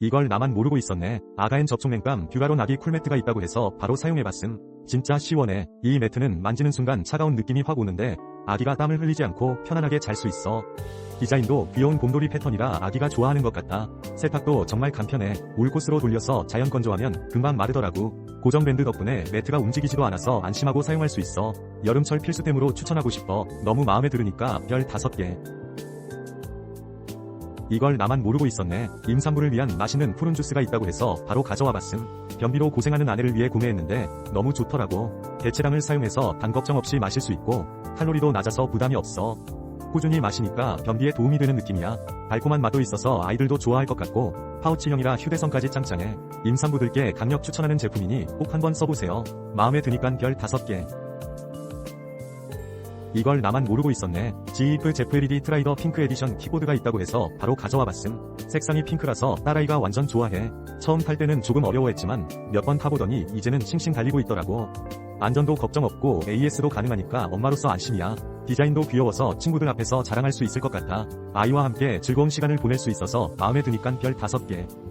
이걸 나만 모르고 있었네. 아가엔 접촉 냉감 뷰라론 아기 쿨매트가 있다고 해서 바로 사용해봤음. 진짜 시원해. 이 매트는 만지는 순간 차가운 느낌이 확 오는데 아기가 땀을 흘리지 않고 편안하게 잘 수 있어. 디자인도 귀여운 곰돌이 패턴이라 아기가 좋아하는 것 같다. 세탁도 정말 간편해. 울코스로 돌려서 자연 건조하면 금방 마르더라고. 고정 밴드 덕분에 매트가 움직이지도 않아서 안심하고 사용할 수 있어. 여름철 필수템으로 추천하고 싶어. 너무 마음에 들으니까 별 5개. 이걸 나만 모르고 있었네. 임산부를 위한 맛있는 푸른 주스가 있다고 해서 바로 가져와 봤음. 변비로 고생하는 아내를 위해 구매했는데 너무 좋더라고. 대체량을 사용해서 단 걱정 없이 마실 수 있고 칼로리도 낮아서 부담이 없어. 꾸준히 마시니까 변비에 도움이 되는 느낌이야. 달콤한 맛도 있어서 아이들도 좋아할 것 같고 파우치형이라 휴대성까지 짱짱해. 임산부들께 강력 추천하는 제품이니 꼭 한번 써보세요. 마음에 드니깐 별 5개. 이걸 나만 모르고 있었네. 지이프 제프 LED 트라이더 핑크 에디션 키보드가 있다고 해서 바로 가져와 봤음. 색상이 핑크라서 딸아이가 완전 좋아해. 처음 탈 때는 조금 어려워했지만 몇 번 타보더니 이제는 싱싱 달리고 있더라고. 안전도 걱정 없고 AS도 가능하니까 엄마로서 안심이야. 디자인도 귀여워서 친구들 앞에서 자랑할 수 있을 것 같아. 아이와 함께 즐거운 시간을 보낼 수 있어서 마음에 드니깐 별 5개.